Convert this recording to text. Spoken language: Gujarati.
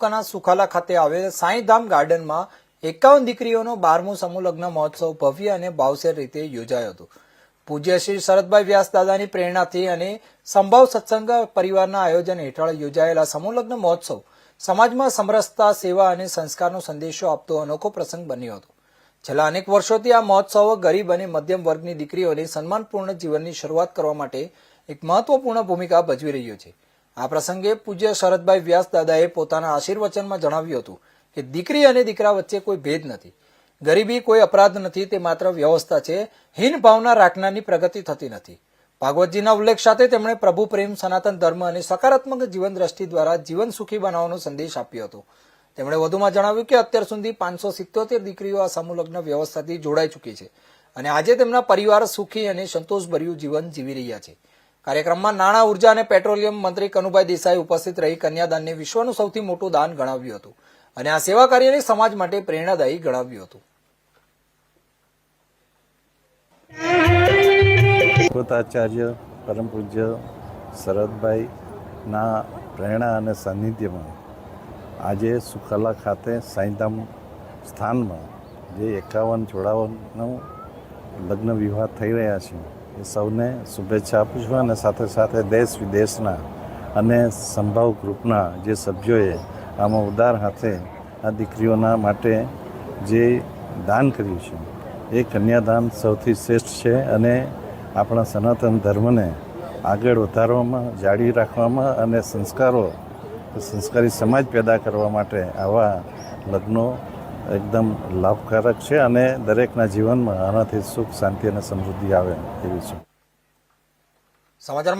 તાલુકાના સુખાલા ખાતે આવેલ સાંઈધામ ગાર્ડનમાં એકાવન દીકરીઓનો બારમો સમૂહ મહોત્સવ ભવ્ય અને ભાવસેર રીતે યોજાયો હતો. પૂજ્ય શ્રી શરદભાઈ વ્યાસ દાદાની પ્રેરણાથી અને સંભાવ સત્સંગ પરિવારના આયોજન હેઠળ યોજાયેલા સમૂહ મહોત્સવ સમાજમાં સમરસતા, સેવા અને સંસ્કારનો સંદેશો આપતો અનોખો પ્રસંગ બન્યો હતો. છેલ્લા અનેક વર્ષોથી આ મહોત્સવ ગરીબ અને મધ્યમ વર્ગની દીકરીઓને સન્માનપૂર્ણ જીવનની શરૂઆત કરવા માટે એક મહત્વપૂર્ણ ભૂમિકા ભજવી રહ્યો છે. આ પ્રસંગે પૂજ્ય શરદભાઈ વ્યાસ દાદાએ પોતાના આશીર્વચનમાં જણાવ્યું હતું કે દીકરી અને દીકરા વચ્ચે કોઈ ભેદ નથી. ગરીબી કોઈ અપરાધ નથી, તે માત્ર વ્યવસ્થા છે. હીન ભાવના રાખનારની પ્રગતિ થતી નથી. ભાગવતજીના ઉલ્લેખ સાથે તેમણે પ્રભુ પ્રેમ, સનાતન ધર્મ અને સકારાત્મક જીવન દ્રષ્ટિ દ્વારા જીવન સુખી બનાવવાનો સંદેશ આપ્યો હતો. તેમણે વધુમાં જણાવ્યું કે અત્યાર સુધી પાંચસો સિત્તોતેર દીકરીઓ આ સમુલગ્ન વ્યવસ્થાથી જોડાઈ ચૂકી છે અને આજે તેમના પરિવાર સુખી અને સંતોષભર્યું જીવન જીવી રહ્યા છે. કાર્યક્રમમાં નાણાં, ઊર્જા અને પેટ્રોલિયમ મંત્રી કનુભાઈ દેસાઈ ઉપસ્થિત રહી કન્યાદાનને વિશ્વનું સૌથી મોટું દાન ગણાવ્યું હતું અને આ સેવા કાર્યને સમાજ માટે પ્રેરણાદાયી ગણાવ્યું હતું. કૃતાચાર્ય પરમ પૂજ્ય શરદભાઈના પ્રેરણા અને સાનિધ્યમાં આજે સુખલા ખાતે સાંઈધામ સ્થાનમાં જે એકાવન જોડાવાનું લગ્ન વિવાહ થઈ રહ્યા છે એ સૌને શુભેચ્છા આપું છું અને સાથે સાથે દેશ વિદેશના અને સંભાવ ગ્રુપના જે સભ્યોએ આમાં ઉદાર હાથે આ દીકરીઓના માટે જે દાન કર્યું છે, એ કન્યાદાન સૌથી શ્રેષ્ઠ છે અને આપણા સનાતન ધર્મને આગળ વધારવામાં, જાળવી રાખવામાં અને સંસ્કારો, સંસ્કારી સમાજ પેદા કરવા માટે આવા લગ્નો એકદમ લાભકારક છે અને દરેકના જીવનમાં આનાથી સુખ, શાંતિ અને સમૃદ્ધિ આવે એવી છે. સમાચાર